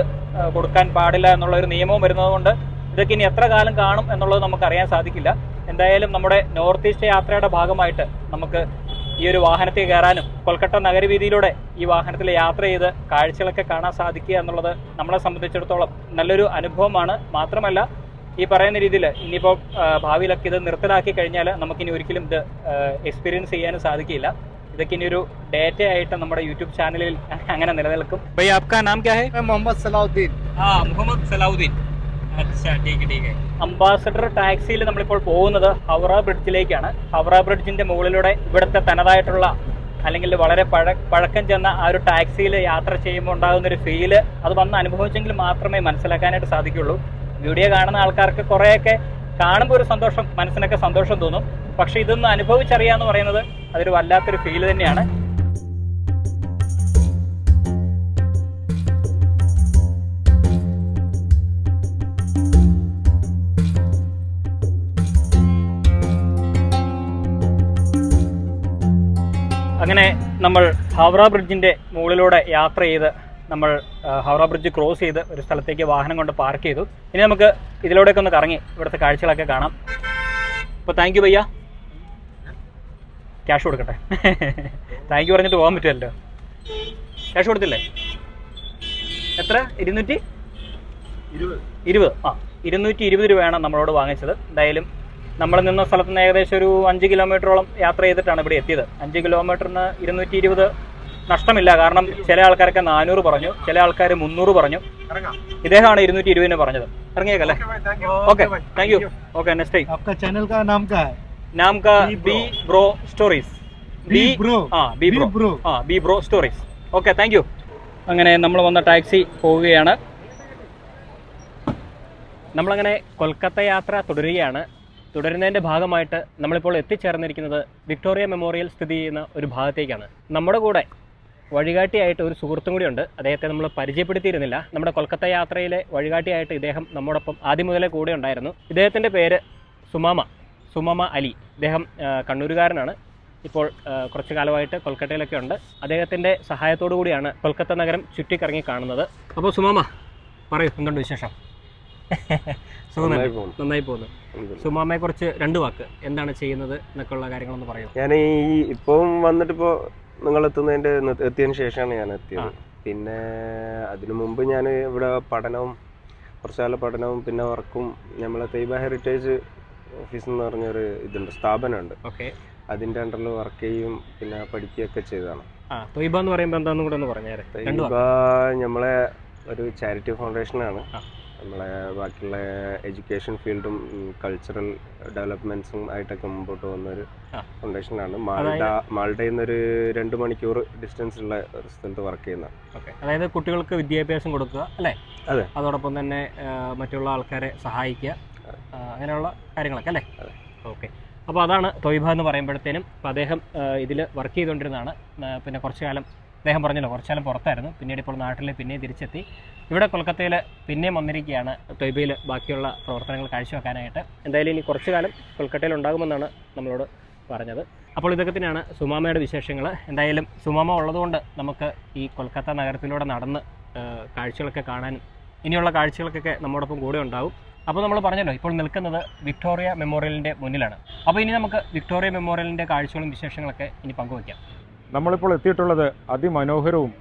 കൊടുക്കാൻ പാടില്ല എന്നുള്ള ഒരു നിയമവും വരുന്നതുകൊണ്ട് ഇതൊക്കെ ഇനി എത്ര കാലം കാണും എന്നുള്ളത് നമുക്ക് അറിയാൻ സാധിക്കില്ല. എന്തായാലും നമ്മുടെ നോർത്ത് ഈസ്റ്റ് യാത്രയുടെ ഭാഗമായിട്ട് നമുക്ക് ഈ ഒരു വാഹനത്തിൽ കയറാനും കൊൽക്കട്ട നഗരവീതിയിലൂടെ ഈ വാഹനത്തിൽ യാത്ര ചെയ്ത് കാഴ്ചകളൊക്കെ കാണാൻ സാധിക്കുക എന്നുള്ളത് നമ്മളെ സംബന്ധിച്ചിടത്തോളം നല്ലൊരു അനുഭവമാണ്. മാത്രമല്ല ഈ പറയുന്ന രീതിയിൽ ഇനിയിപ്പോൾ ഭാവിയിലൊക്കെ ഇത് നിർത്തലാക്കി കഴിഞ്ഞാൽ നമുക്കിനി ഒരിക്കലും ഇത് എക്സ്പീരിയൻസ് ചെയ്യാനും സാധിക്കില്ല. ഇതൊക്കെ ഇനി ഒരു ഡേറ്റ ആയിട്ട് നമ്മുടെ യൂട്യൂബ് ചാനലിൽ അങ്ങനെ നിലനിൽക്കും. നാം ക്യാ മുഹമ്മദ് സലാഹുദ്ദീൻ. ആ മുഹമ്മദ് സലാഹുദ്ദീൻ. അംബാസഡർ ടാക്സിയിൽ നമ്മളിപ്പോൾ പോകുന്നത് ഹൗറ ബ്രിഡ്ജിലേക്കാണ്. ഹൗറ ബ്രിഡ്ജിന്റെ മുകളിലൂടെ ഇവിടുത്തെ തനതായിട്ടുള്ള അല്ലെങ്കിൽ വളരെ പഴ പഴക്കം ചെന്ന ആ ഒരു ടാക്സിയിൽ യാത്ര ചെയ്യുമ്പോൾ ഉണ്ടാകുന്ന ഒരു ഫീൽ അത് വന്ന് അനുഭവിച്ചെങ്കിൽ മാത്രമേ മനസ്സിലാക്കാനായിട്ട് സാധിക്കുള്ളൂ വീഡിയോ കാണുന്ന ആൾക്കാർക്ക് കുറേയൊക്കെ കാണുമ്പോൾ ഒരു സന്തോഷം മനസ്സിനൊക്കെ സന്തോഷം തോന്നും. പക്ഷേ ഇതൊന്ന് അനുഭവിച്ചറിയാന്ന് പറയുന്നത് അതൊരു വല്ലാത്തൊരു ഫീൽ തന്നെയാണ്. നമ്മൾ ഹൗറ ബ്രിഡ്ജിന്റെ മുകളിലൂടെ യാത്ര ചെയ്ത് നമ്മൾ ഹൗറ ബ്രിഡ്ജ് ക്രോസ് ചെയ്ത് ഒരു സ്ഥലത്തേക്ക് വാഹനം കൊണ്ട് പാർക്ക് ചെയ്തു. ഇനി നമുക്ക് ഇതിലൂടെയൊക്കെ ഒന്ന് കറങ്ങി ഇവിടുത്തെ കാഴ്ചകളൊക്കെ കാണാം. അപ്പോൾ താങ്ക് യു ഭയ്യ ക്യാഷ് കൊടുക്കട്ടെ. *laughs* താങ്ക് യു പറഞ്ഞിട്ട് പോകാൻ പറ്റുമല്ലോ. ക്യാഷ് കൊടുത്തില്ലേ? എത്ര? ഇരുന്നൂറ്റി? ഇരുപത്. ആ ഇരുന്നൂറ്റി ഇരുപത് രൂപയാണ് നമ്മളോട് വാങ്ങിച്ചത്. എന്തായാലും നമ്മൾ നിന്ന സ്ഥലത്ത് നിന്ന് ഏകദേശം ഒരു അഞ്ച് കിലോമീറ്ററോളം യാത്ര ചെയ്തിട്ടാണ് ഇവിടെ എത്തിയത് അഞ്ച് കിലോമീറ്ററിന് ഇരുന്നൂറ്റി ഇരുപത് നഷ്ടമില്ല കാരണം ചില ആൾക്കാരൊക്കെ നാനൂറ് പറഞ്ഞു ചില ആൾക്കാർ മുന്നൂറ് പറഞ്ഞു ഇദ്ദേഹമാണ് ഇരുന്നൂറ്റി ഇരുപതിന് പറഞ്ഞത് ഇറങ്ങിയേക്കല്ലേ okay thank you okay next time आपका चैनल का नाम क्या है നാം കാ Bee bee Bro. Bro stories bee bro ആ ബി ബി ബ്രോ ബ്രോ ആ bee bro stories okay thank you അങ്ങനെ നമ്മൾ വന്ന ടാക്സി പോവുകയാണ് നമ്മളങ്ങനെ കൊൽക്കത്ത യാത്ര തുടരുകയാണ് തുടരുന്നതിന്റെ ഭാഗമായിട്ട് നമ്മളിപ്പോൾ എത്തിച്ചേർന്നിരിക്കുന്നത് വിക്ടോറിയ മെമ്മോറിയൽ സ്ഥിതി ചെയ്യുന്ന ഒരു ഭാഗത്തേക്കാണ്. നമ്മുടെ കൂടെ വഴികാട്ടിയായിട്ട് ഒരു സുഹൃത്തും കൂടിയുണ്ട് അദ്ദേഹത്തെ നമ്മൾ പരിചയപ്പെടുത്തിയിരുന്നില്ല. നമ്മുടെ കൊൽക്കത്ത യാത്രയിലെ വഴികാട്ടിയായിട്ട് ഇദ്ദേഹം നമ്മോടൊപ്പം ആദ്യം മുതലേ കൂടെ ഉണ്ടായിരുന്നു. ഇദ്ദേഹത്തിന്റെ പേര് സുമാമ സുമാമ അലി. ഇദ്ദേഹം കണ്ണൂരുകാരനാണ്. ഇപ്പോൾ കുറച്ച് കാലമായിട്ട് കൊൽക്കത്തയിലൊക്കെ ഉണ്ട്. അദ്ദേഹത്തിന്റെ സഹായത്തോടു കൂടിയാണ് കൊൽക്കത്ത നഗരം ചുറ്റിക്കറങ്ങി കാണുന്നത്. അപ്പോൾ സുമാമ പറയൂ എന്തുണ്ട് വിശേഷം? നന്നായി പോകുന്നു. സുമാമയെ കുറിച്ച് രണ്ട് വാക്ക്. എന്താണ് ചെയ്യുന്നത് എന്നൊക്കെയുള്ള കാര്യങ്ങളൊന്ന് പറയൂ. ഞാൻ ഈ ഇപ്പം വന്നിട്ട് ഇപ്പോ നിങ്ങൾ എത്തുന്നതിന്റെ എത്തിയതിന് ശേഷമാണ് ഞാൻ എത്തിയത്. പിന്നെ അതിനു മുമ്പ് ഞാൻ ഇവിടെ പഠനവും കുറച്ച് കാല പഠനവും പിന്നെ വർക്കും നമ്മളെ തൈബ ഹെറിറ്റേജ് ഓഫീസ് എന്ന് പറഞ്ഞൊരു ഇതുണ്ട് സ്ഥാപനമുണ്ട്. ഓക്കെ. അതിന്റെ അണ്ടറിൽ വർക്ക് ചെയ്യും പിന്നെ പഠിക്കുകയൊക്കെ ചെയ്തതാണ്. തൊയ്ബ എന്ന് പറയുമ്പോൾ എന്താണെന്നും കൂടെ ഒന്ന് പറഞ്ഞേരെ. തൊയ്ബ നമ്മളെ ഒരു ചാരിറ്റി ഫൗണ്ടേഷനാണ്. നമ്മളെ ബാക്കിയുള്ള എഡ്യൂക്കേഷൻ ഫീൽഡും കൾച്ചറൽ ഡെവലപ്മെന്റ്സും ആയിട്ടൊക്കെ മുമ്പോട്ട് പോകുന്ന ഒരു ഫൗണ്ടേഷൻ ഫൗണ്ടേഷനാണ് മാൾഡ മാൾഡയിൽ നിന്നൊരു രണ്ട് മണിക്കൂർ ഡിസ്റ്റൻസ് ഉള്ള ഒരു സ്ഥലത്ത് വർക്ക് ചെയ്യുന്ന. ഓക്കെ. അതായത് കുട്ടികൾക്ക് വിദ്യാഭ്യാസം കൊടുക്കുക അല്ലേ? അതെ. അതോടൊപ്പം തന്നെ മറ്റുള്ള ആൾക്കാരെ സഹായിക്കുക അങ്ങനെയുള്ള കാര്യങ്ങളൊക്കെ അല്ലേ. ഓക്കെ. അപ്പോൾ അതാണ് തൊയ്ബ എന്ന് പറയുമ്പോഴത്തേനും അപ്പോൾ അദ്ദേഹം ഇതിൽ വർക്ക് ചെയ്തുകൊണ്ടിരുന്നതാണ്. പിന്നെ കുറച്ചു കാലം അദ്ദേഹം പറഞ്ഞല്ലോ കുറച്ചാലും പുറത്തായിരുന്നു. പിന്നീട് ഇപ്പോൾ നാട്ടിൽ പിന്നെയും തിരിച്ചെത്തി. ഇവിടെ കൊൽക്കത്തയിൽ പിന്നെയും വന്നിരിക്കുകയാണ് തൊയ്ബയിൽ ബാക്കിയുള്ള പ്രവർത്തനങ്ങൾ കാഴ്ചവെക്കാനായിട്ട്. എന്തായാലും ഇനി കുറച്ചു കാലം കൊൽക്കത്തയിൽ ഉണ്ടാകുമെന്നാണ് നമ്മളോട് പറഞ്ഞത്. അപ്പോൾ ഇതൊക്കെ തന്നെയാണ് സുമാമയുടെ വിശേഷങ്ങൾ എന്തായാലും സുമാമ ഉള്ളതുകൊണ്ട് നമുക്ക് ഈ കൊൽക്കത്ത നഗരത്തിലൂടെ നടന്ന് കാഴ്ചകളൊക്കെ കാണാനും ഇനിയുള്ള കാഴ്ചകൾക്കൊക്കെ നമ്മോടൊപ്പം കൂടെ ഉണ്ടാവും. അപ്പോൾ നമ്മൾ പറഞ്ഞല്ലോ ഇപ്പോൾ നിൽക്കുന്നത് വിക്ടോറിയ മെമ്മോറിയലിന്റെ മുന്നിലാണ്. അപ്പോൾ ഇനി നമുക്ക് വിക്ടോറിയ മെമ്മോറിയലിന്റെ കാഴ്ചകളും വിശേഷങ്ങളൊക്കെ ഇനി പങ്കുവയ്ക്കാം. നമ്മളിപ്പോൾ എത്തിയിട്ടുള്ളത് അതിമനോഹരവും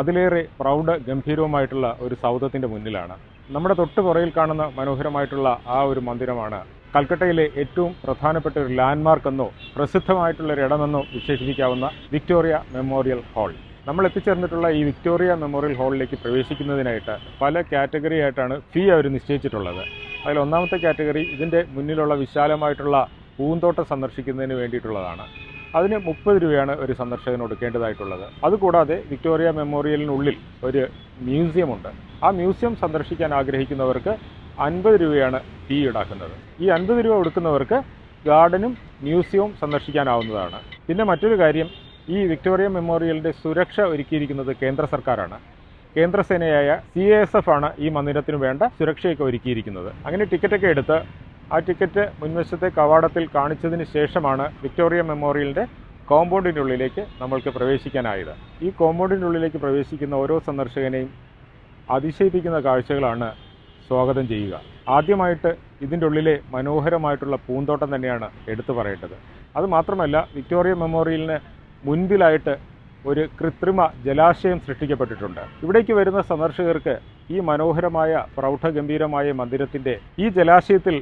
അതിലേറെ പ്രൗഢ ഗംഭീരവുമായിട്ടുള്ള ഒരു സൗധത്തിന്റെ മുന്നിലാണ്. നമ്മുടെ തൊട്ട് പുറയിൽ കാണുന്ന മനോഹരമായിട്ടുള്ള ആ ഒരു മന്ദിരമാണ്. കൽക്കട്ടയിലെ ഏറ്റവും പ്രധാനപ്പെട്ട ഒരു ലാൻഡ്മാർക്ക് എന്നോ പ്രസിദ്ധമായിട്ടുള്ള ഒരു ഇടമെന്നോ വിശേഷിപ്പിക്കാവുന്ന വിക്ടോറിയ മെമ്മോറിയൽ ഹാൾ. നമ്മൾ എത്തിച്ചേർന്നിട്ടുള്ള ഈ വിക്ടോറിയ മെമ്മോറിയൽ ഹാളിലേക്ക് പ്രവേശിക്കുന്നതിനായിട്ട് പല കാറ്റഗറി ആയിട്ടാണ് ഫീ അവർ നിശ്ചയിച്ചിട്ടുള്ളത്. അതിൽ ഒന്നാമത്തെ കാറ്റഗറി ഇതിന്റെ മുന്നിലുള്ള വിശാലമായിട്ടുള്ള പൂന്തോട്ടം സന്ദർശിക്കുന്നതിന് വേണ്ടിയിട്ടുള്ളതാണ്. അതിന് മുപ്പത് രൂപയാണ് ഒരു സന്ദർശകന് കൊടുക്കേണ്ടതായിട്ടുള്ളത് അതുകൂടാതെ വിക്ടോറിയ മെമ്മോറിയലിനുള്ളിൽ ഒരു മ്യൂസിയമുണ്ട്. ആ മ്യൂസിയം സന്ദർശിക്കാൻ ആഗ്രഹിക്കുന്നവർക്ക് അൻപത് രൂപയാണ് ഫീ ഈടാക്കുന്നത്. ഈ അൻപത് രൂപ കൊടുക്കുന്നവർക്ക് ഗാർഡനും മ്യൂസിയവും സന്ദർശിക്കാനാവുന്നതാണ്. പിന്നെ മറ്റൊരു കാര്യം ഈ വിക്ടോറിയ മെമ്മോറിയലിന്റെ സുരക്ഷ ഒരുക്കിയിരിക്കുന്നത് കേന്ദ്ര സർക്കാരാണ്. കേന്ദ്രസേനയായ സി എസ് എഫ് ആണ് ഈ മന്ദിരത്തിന് വേണ്ട സുരക്ഷയൊക്കെ ഒരുക്കിയിരിക്കുന്നത്. അങ്ങനെ ടിക്കറ്റൊക്കെ എടുത്ത് ആ ടിക്കറ്റ് മുൻവശത്തെ കവാടത്തിൽ കാണിച്ചതിന് ശേഷമാണ് വിക്ടോറിയ മെമ്മോറിയലിന്റെ കോമ്പൗണ്ടിന്റെ ഉള്ളിലേക്ക് നമ്മൾക്ക് പ്രവേശിക്കാനായത്. ഈ കോമ്പൗണ്ടിന്റെ ഉള്ളിലേക്ക് പ്രവേശിക്കുന്ന ഓരോ സന്ദർശകനെയും അതിശയിപ്പിക്കുന്ന കാഴ്ചകളാണ് സ്വാഗതം ചെയ്യുക. ആദ്യമായിട്ട് ഇതിന്റെ ഉള്ളിലെ മനോഹരമായിട്ടുള്ള പൂന്തോട്ടം തന്നെയാണ് എടുത്തു പറയേണ്ടത്. അതുമാത്രമല്ല വിക്ടോറിയ മെമ്മോറിയലിന് മുൻപിലായിട്ട് ഒരു കൃത്രിമ ജലാശയം സൃഷ്ടിക്കപ്പെട്ടിട്ടുണ്ട്. ഇവിടേക്ക് വരുന്ന സന്ദർശകർക്ക് ഈ മനോഹരമായ പ്രൗഢഗംഭീരമായ മന്ദിരത്തിന്റെ ഈ ജലാശയത്തിൽ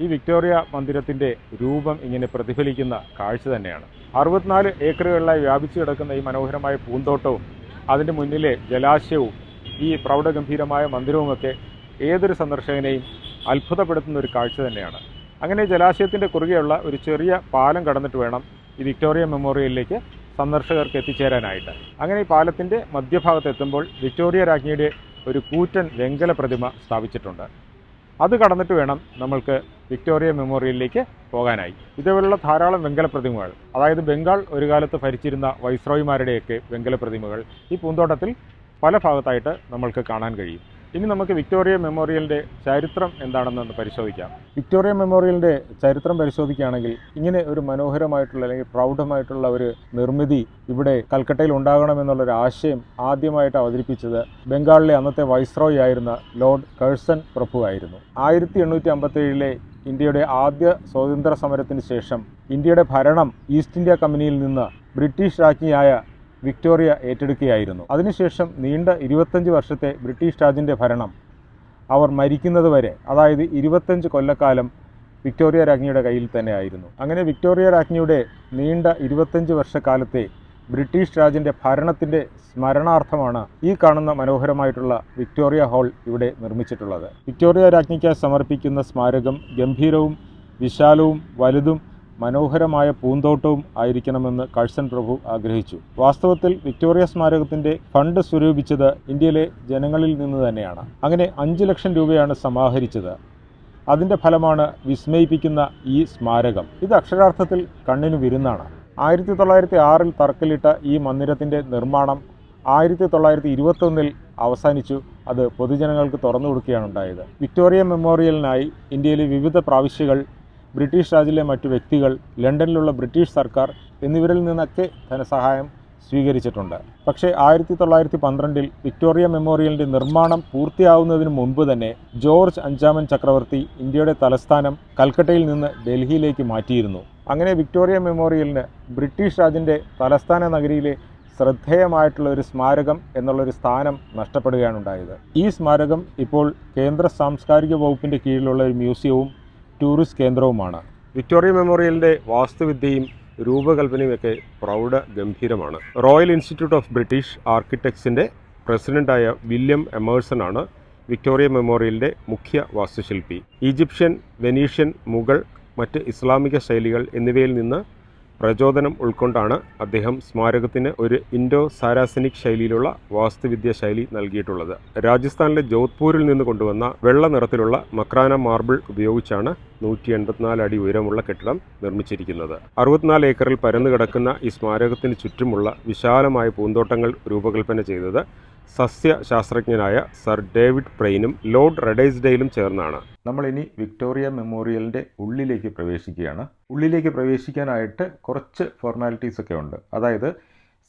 ഈ വിക്ടോറിയ മന്ദിരത്തിന്റെ രൂപം ഇങ്ങനെ പ്രതിഫലിക്കുന്ന കാഴ്ച തന്നെയാണ്. അറുപത്തിനാല് ഏക്കറുകളിലായി വ്യാപിച്ചു കിടക്കുന്ന ഈ മനോഹരമായ പൂന്തോട്ടവും അതിന്റെ മുന്നിലെ ജലാശയവും ഈ പ്രൗഢഗംഭീരമായ മന്ദിരവുമൊക്കെ ഏതൊരു സന്ദർശകനെയും അത്ഭുതപ്പെടുത്തുന്ന ഒരു കാഴ്ച തന്നെയാണ്. അങ്ങനെ ജലാശയത്തിന്റെ കുറുകെയുള്ള ഒരു ചെറിയ പാലം കടന്നിട്ട് വേണം ഈ വിക്ടോറിയ മെമ്മോറിയലിലേക്ക് സന്ദർശകർക്ക് എത്തിച്ചേരാനായിട്ട്. അങ്ങനെ ഈ പാലത്തിന്റെ മധ്യഭാഗത്ത് എത്തുമ്പോൾ വിക്ടോറിയ രാജ്ഞിയുടെ ഒരു കൂറ്റൻ വെങ്കല പ്രതിമ സ്ഥാപിച്ചിട്ടുണ്ട്. അത് കടന്നിട്ട് വേണം നമ്മൾക്ക് വിക്ടോറിയ മെമ്മോറിയലിലേക്ക് പോകാനായി. ഇതേപോലുള്ള ധാരാളം വെങ്കല പ്രതിമകൾ അതായത് ബംഗാൾ ഒരു കാലത്ത് ഭരിച്ചിരുന്ന വൈസ്രോയിമാരുടെയൊക്കെ വെങ്കല പ്രതിമകൾ ഈ പൂന്തോട്ടത്തിൽ പല ഭാഗത്തായിട്ട് നമ്മൾക്ക് കാണാൻ കഴിയും. ഇനി നമുക്ക് വിക്ടോറിയ മെമ്മോറിയലിന്റെ ചരിത്രം എന്താണെന്നൊന്ന് പരിശോധിക്കാം. വിക്ടോറിയ മെമ്മോറിയലിന്റെ ചരിത്രം പരിശോധിക്കുകയാണെങ്കിൽ ഇങ്ങനെ ഒരു മനോഹരമായിട്ടുള്ള അല്ലെങ്കിൽ പ്രൗഢമായിട്ടുള്ള ഒരു നിർമ്മിതി ഇവിടെ കൽക്കട്ടയിൽ ഉണ്ടാകണമെന്നുള്ളൊരു ആശയം ആദ്യമായിട്ട് അവതരിപ്പിച്ചത് ബംഗാളിലെ അന്നത്തെ വൈസ്രോയി ആയിരുന്ന ലോർഡ് കഴ്സൺ പ്രഭു ആയിരുന്നു ആയിരത്തി എണ്ണൂറ്റി അമ്പത്തേഴിലെ ഇന്ത്യയുടെ ആദ്യ സ്വാതന്ത്ര്യ സമരത്തിന് ശേഷം ഇന്ത്യയുടെ ഭരണം ഈസ്റ്റ് ഇന്ത്യ കമ്പനിയിൽ നിന്ന് ബ്രിട്ടീഷ് രാജ്ഞിയായ വിക്ടോറിയ ഏറ്റെടുക്കുകയായിരുന്നു. അതിനുശേഷം നീണ്ട ഇരുപത്തഞ്ച് വർഷത്തെ ബ്രിട്ടീഷ് രാജിന്റെ ഭരണം അവർ മരിക്കുന്നത് വരെ അതായത് ഇരുപത്തഞ്ച് കൊല്ലക്കാലം വിക്ടോറിയ രാജ്ഞിയുടെ കയ്യിൽ തന്നെ ആയിരുന്നു അങ്ങനെ വിക്ടോറിയ രാജ്ഞിയുടെ നീണ്ട ഇരുപത്തഞ്ച് വർഷക്കാലത്തെ ബ്രിട്ടീഷ് രാജിന്റെ ഭരണത്തിന്റെ സ്മരണാർത്ഥമാണ് ഈ കാണുന്ന മനോഹരമായിട്ടുള്ള വിക്ടോറിയ ഹാൾ ഇവിടെ നിർമ്മിച്ചിട്ടുള്ളത്. വിക്ടോറിയ രാജ്ഞിക്ക് സമർപ്പിക്കുന്ന സ്മാരകം ഗംഭീരവും വിശാലവും വലുതും മനോഹരമായ പൂന്തോട്ടവും ആയിരിക്കണമെന്ന് കഴ്സൺ പ്രഭു ആഗ്രഹിച്ചു. വാസ്തവത്തിൽ വിക്ടോറിയ സ്മാരകത്തിന്റെ ഫണ്ട് സ്വരൂപിച്ചത് ഇന്ത്യയിലെ ജനങ്ങളിൽ നിന്ന് തന്നെയാണ്. അങ്ങനെ അഞ്ച് ലക്ഷം രൂപയാണ് സമാഹരിച്ചത്. അതിന്റെ ഫലമാണ് വിസ്മയിപ്പിക്കുന്ന ഈ സ്മാരകം. ഇത് അക്ഷരാർത്ഥത്തിൽ കണ്ണിന് വിരുന്നാണ്. ആയിരത്തി തൊള്ളായിരത്തി ആറിൽ തറക്കല്ലിട്ട ഈ മന്ദിരത്തിന്റെ നിർമ്മാണം ആയിരത്തി തൊള്ളായിരത്തി ഇരുപത്തൊന്നിൽ അവസാനിച്ചു. അത് പൊതുജനങ്ങൾക്ക് തുറന്നു കൊടുക്കുകയാണ് ഉണ്ടായത്. വിക്ടോറിയ മെമ്മോറിയലിനായി ഇന്ത്യയിലെ വിവിധ പ്രാവശ്യകൾ ബ്രിട്ടീഷ് രാജിലെ മറ്റു വ്യക്തികൾ ലണ്ടനിലുള്ള ബ്രിട്ടീഷ് സർക്കാർ എന്നിവരിൽ നിന്നൊക്കെ ധനസഹായം സ്വീകരിച്ചിട്ടുണ്ട്. പക്ഷേ ആയിരത്തി തൊള്ളായിരത്തി പന്ത്രണ്ടിൽ വിക്ടോറിയ മെമ്മോറിയലിന്റെ നിർമ്മാണം പൂർത്തിയാവുന്നതിന് മുൻപ് തന്നെ ജോർജ് അഞ്ചാമൻ ചക്രവർത്തി ഇന്ത്യയുടെ തലസ്ഥാനം കൽക്കട്ടയിൽ നിന്ന് ഡൽഹിയിലേക്ക് മാറ്റിയിരുന്നു. അങ്ങനെ വിക്ടോറിയ മെമ്മോറിയലിന് ബ്രിട്ടീഷ് രാജിന്റെ തലസ്ഥാന നഗരിയിലെ ശ്രദ്ധേയമായിട്ടുള്ള ഒരു സ്മാരകം എന്നുള്ളൊരു സ്ഥാനം നഷ്ടപ്പെടുകയാണ് ഉണ്ടായത് ഈ സ്മാരകം ഇപ്പോൾ കേന്ദ്ര സാംസ്കാരിക വകുപ്പിന്റെ കീഴിലുള്ള ഒരു മ്യൂസിയവും ടൂറിസ്റ്റ് കേന്ദ്രവുമാണ്. വിക്ടോറിയ മെമ്മോറിയലിന്റെ വാസ്തുവിദ്യയും രൂപകൽപ്പനയും ഒക്കെ പ്രൗഢ ഗംഭീരമാണ്. റോയൽ ഇൻസ്റ്റിറ്റ്യൂട്ട് ഓഫ് ബ്രിട്ടീഷ് ആർക്കിടെക്ട്സിന്റെ പ്രസിഡന്റായ വില്യം എമേഴ്സൺ ആണ് വിക്ടോറിയ മെമ്മോറിയലിന്റെ മുഖ്യ വാസ്തുശില്പി. ഈജിപ്ഷ്യൻ വെനീഷ്യൻ മുഗൾ മറ്റ് ഇസ്ലാമിക ശൈലികൾ എന്നിവയിൽ നിന്ന് പ്രചോദനം ഉൾക്കൊണ്ടാണ് അദ്ദേഹം സ്മാരകത്തിന് ഒരു ഇൻഡോ സാരാസനിക് ശൈലിയിലുള്ള വാസ്തുവിദ്യ ശൈലി നൽകിയിട്ടുള്ളത്. രാജസ്ഥാനിലെ ജോധ്പൂരിൽ നിന്ന് കൊണ്ടുവന്ന വെള്ള നിറത്തിലുള്ള മക്രാന മാർബിൾ ഉപയോഗിച്ചാണ് നൂറ്റി എൺപത്തിനാല് അടി ഉയരമുള്ള കെട്ടിടം നിർമ്മിച്ചിരിക്കുന്നത്. അറുപത്തിനാല് ഏക്കറിൽ പരന്നു കിടക്കുന്ന ഈ സ്മാരകത്തിന് ചുറ്റുമുള്ള വിശാലമായ പൂന്തോട്ടങ്ങൾ രൂപകൽപ്പന ചെയ്തത് സസ്യശാസ്ത്രജ്ഞനായ സർ ഡേവിഡ് പ്രെയിനും ലോർഡ് റെഡൈസ്ഡെയിലും ചേർന്നാണ്. നമ്മൾ ഇനി വിക്ടോറിയ മെമ്മോറിയലിന്റെ ഉള്ളിലേക്ക് പ്രവേശിക്കുകയാണ്. ഉള്ളിലേക്ക് പ്രവേശിക്കാനായിട്ട് കുറച്ച് ഫോർമാലിറ്റീസ് ഒക്കെ ഉണ്ട്. അതായത്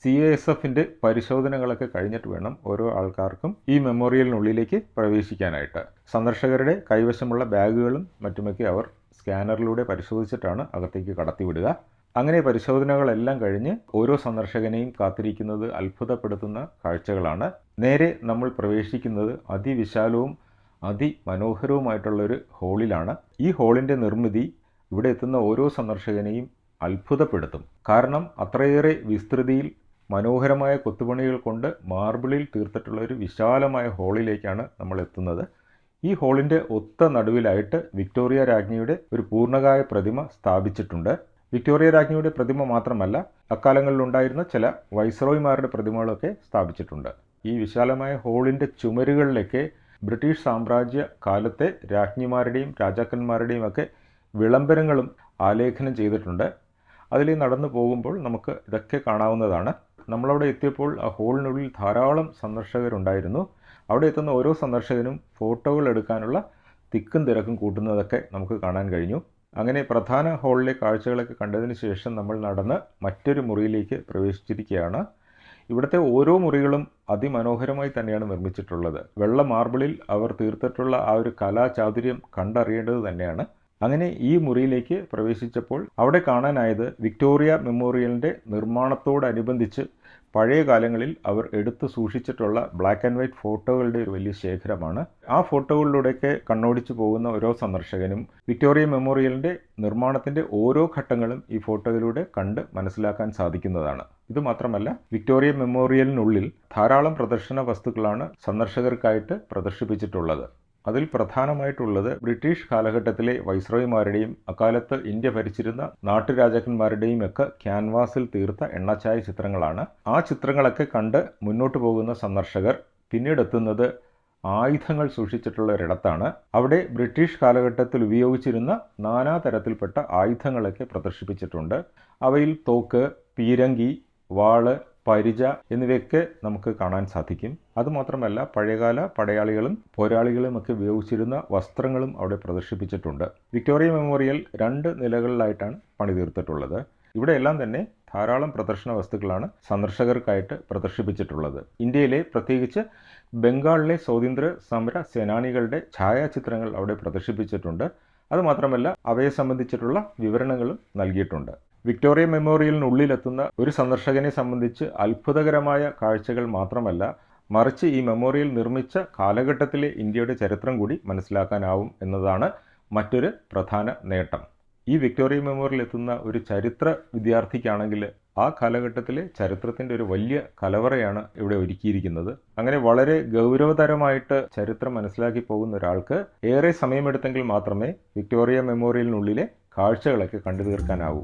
സി എ എസ് എഫിന്റെ പരിശോധനകളൊക്കെ കഴിഞ്ഞിട്ട് വേണം ഓരോ ആൾക്കാർക്കും ഈ മെമ്മോറിയലിനുള്ളിലേക്ക് പ്രവേശിക്കാനായിട്ട്. സന്ദർശകരുടെ കൈവശമുള്ള ബാഗുകളും മറ്റുമൊക്കെ അവർ സ്കാനറിലൂടെ പരിശോധിച്ചിട്ടാണ് അകത്തേക്ക് കടത്തിവിടുക. അങ്ങനെ പരിശോധനകളെല്ലാം കഴിഞ്ഞ് ഓരോ സന്ദർശകനെയും കാത്തിരിക്കുന്നത് അത്ഭുതപ്പെടുത്തുന്ന കാഴ്ചകളാണ്. നേരെ നമ്മൾ പ്രവേശിക്കുന്നത് അതിവിശാലവും അതിമനോഹരവുമായിട്ടുള്ളൊരു ഹോളിലാണ്. ഈ ഹോളിന്റെ നിർമ്മിതി ഇവിടെ എത്തുന്ന ഓരോ സന്ദർശകനെയും അത്ഭുതപ്പെടുത്തും. കാരണം അത്രയേറെ വിസ്തൃതിയിൽ മനോഹരമായ കൊത്തുപണികൾ കൊണ്ട് മാർബിളിൽ തീർത്തിട്ടുള്ള ഒരു വിശാലമായ ഹോളിലേക്കാണ് നമ്മൾ എത്തുന്നത്. ഈ ഹോളിന്റെ ഒത്ത നടുവിലായിട്ട് വിക്ടോറിയ രാജ്ഞിയുടെ ഒരു പൂർണകായ പ്രതിമ സ്ഥാപിച്ചിട്ടുണ്ട്. വിക്ടോറിയ രാജ്ഞിയുടെ പ്രതിമ മാത്രമല്ല അക്കാലങ്ങളിലുണ്ടായിരുന്ന ചില വൈസ്രോയിമാരുടെ പ്രതിമകളൊക്കെ സ്ഥാപിച്ചിട്ടുണ്ട്. ഈ വിശാലമായ ഹോളിന്റെ ചുമരുകളിലൊക്കെ ബ്രിട്ടീഷ് സാമ്രാജ്യ കാലത്തെ രാജ്ഞിമാരുടെയും രാജാക്കന്മാരുടെയും ഒക്കെ വിളംബരങ്ങളും ആലേഖനം ചെയ്തിട്ടുണ്ട്. അതിൽ നടന്നു പോകുമ്പോൾ നമുക്ക് ഇതൊക്കെ കാണാവുന്നതാണ്. നമ്മളവിടെ എത്തിയപ്പോൾ ആ ഹോളിനുള്ളിൽ ധാരാളം സന്ദർശകരുണ്ടായിരുന്നു. അവിടെ എത്തുന്ന ഓരോ സന്ദർശകനും ഫോട്ടോകൾ എടുക്കാനുള്ള തിക്കും തിരക്കും കൂട്ടുന്നതൊക്കെ നമുക്ക് കാണാൻ കഴിഞ്ഞു. അങ്ങനെ പ്രധാന ഹാളിലെ കാഴ്ചകളൊക്കെ കണ്ടതിന് ശേഷം നമ്മൾ നടന്ന് മറ്റൊരു മുറിയിലേക്ക് പ്രവേശിച്ചിരിക്കുകയാണ്. ഇവിടുത്തെ ഓരോ മുറികളും അതിമനോഹരമായി തന്നെയാണ് നിർമ്മിച്ചിട്ടുള്ളത്. വെള്ള മാർബിളിൽ അവർ തീർത്തിട്ടുള്ള ആ ഒരു കലാചാതുര്യം കണ്ടറിയേണ്ടത് തന്നെയാണ്. അങ്ങനെ ഈ മുറിയിലേക്ക് പ്രവേശിച്ചപ്പോൾ അവിടെ കാണാനായത് വിക്ടോറിയ മെമ്മോറിയലിന്റെ നിർമ്മാണത്തോടനുബന്ധിച്ച് പഴയ കാലങ്ങളിൽ അവർ എടുത്തു സൂക്ഷിച്ചിട്ടുള്ള ബ്ലാക്ക് ആൻഡ് വൈറ്റ് ഫോട്ടോകളുടെ ഒരു വലിയ ശേഖരമാണ്. ആ ഫോട്ടോകളിലൂടെയൊക്കെ കണ്ണോടിച്ചു പോകുന്ന ഓരോ സന്ദർശകനും വിക്ടോറിയ മെമ്മോറിയലിന്റെ നിർമ്മാണത്തിന്റെ ഓരോ ഘട്ടങ്ങളും ഈ ഫോട്ടോയിലൂടെ കണ്ട് മനസ്സിലാക്കാൻ സാധിക്കുന്നതാണ്. ഇത് മാത്രമല്ല വിക്ടോറിയ മെമ്മോറിയലിനുള്ളിൽ ധാരാളം പ്രദർശന വസ്തുക്കളാണ് സന്ദർശകർക്കായിട്ട് പ്രദർശിപ്പിച്ചിട്ടുള്ളത്. അതിൽ പ്രധാനമായിട്ടുള്ളത് ബ്രിട്ടീഷ് കാലഘട്ടത്തിലെ വൈസ്രോയിമാരുടെയും അക്കാലത്ത് ഇന്ത്യ ഭരിച്ചിരുന്ന നാട്ടുരാജാക്കന്മാരുടെയും ഒക്കെ ക്യാൻവാസിൽ തീർത്ത എണ്ണച്ചായ ചിത്രങ്ങളാണ്. ആ ചിത്രങ്ങളൊക്കെ കണ്ട് മുന്നോട്ട് പോകുന്ന സന്ദർശകർ പിന്നീട് എത്തുന്നത് ആയുധങ്ങൾ സൂക്ഷിച്ചിട്ടുള്ള ഒരിടത്താണ്. അവിടെ ബ്രിട്ടീഷ് കാലഘട്ടത്തിൽ ഉപയോഗിച്ചിരുന്ന നാനാ തരത്തിൽപ്പെട്ട ആയുധങ്ങളൊക്കെ പ്രദർശിപ്പിച്ചിട്ടുണ്ട്. അവയിൽ തോക്ക് പീരങ്കി വാൾ പരിച എന്നിവയൊക്കെ നമുക്ക് കാണാൻ സാധിക്കും. അതുമാത്രമല്ല പഴയകാല പടയാളികളും പോരാളികളും ഒക്കെ ഉപയോഗിച്ചിരുന്ന വസ്ത്രങ്ങളും അവിടെ പ്രദർശിപ്പിച്ചിട്ടുണ്ട്. വിക്ടോറിയ മെമ്മോറിയൽ രണ്ട് നിലകളിലായിട്ടാണ് പണിതീർത്തിട്ടുള്ളത്. ഇവിടെയെല്ലാം തന്നെ ധാരാളം പ്രദർശന വസ്തുക്കളാണ് സന്ദർശകർക്കായിട്ട് പ്രദർശിപ്പിച്ചിട്ടുള്ളത്. ഇന്ത്യയിലെ പ്രത്യേകിച്ച് ബംഗാളിലെ സ്വാതന്ത്ര്യ സമര സേനാനികളുടെ ഛായാചിത്രങ്ങൾ അവിടെ പ്രദർശിപ്പിച്ചിട്ടുണ്ട്. അതുമാത്രമല്ല അവയെ സംബന്ധിച്ചിട്ടുള്ള വിവരണങ്ങളും നൽകിയിട്ടുണ്ട്. വിക്ടോറിയ മെമ്മോറിയലിനുള്ളിലെത്തുന്ന ഒരു സന്ദർശകനെ സംബന്ധിച്ച് അത്ഭുതകരമായ കാഴ്ചകൾ മാത്രമല്ല മറിച്ച് ഈ മെമ്മോറിയൽ നിർമ്മിച്ച കാലഘട്ടത്തിലെ ഇന്ത്യയുടെ ചരിത്രം കൂടി മനസ്സിലാക്കാനാവും എന്നതാണ് മറ്റൊരു പ്രധാന നേട്ടം. ഈ വിക്ടോറിയ മെമ്മോറിയൽ എത്തുന്ന ഒരു ചരിത്ര വിദ്യാർത്ഥിക്കാണെങ്കിൽ ആ കാലഘട്ടത്തിലെ ചരിത്രത്തിന്റെ ഒരു വലിയ കലവറയാണ് ഇവിടെ ഒരുക്കിയിരിക്കുന്നത്. അങ്ങനെ വളരെ ഗൗരവതരമായിട്ട് ചരിത്രം മനസ്സിലാക്കി പോകുന്ന ഒരാൾക്ക് ഏറെ സമയമെടുത്തെങ്കിൽ മാത്രമേ വിക്ടോറിയ മെമ്മോറിയലിനുള്ളിലെ കാഴ്ചകളൊക്കെ കണ്ടു തീർക്കാനാവൂ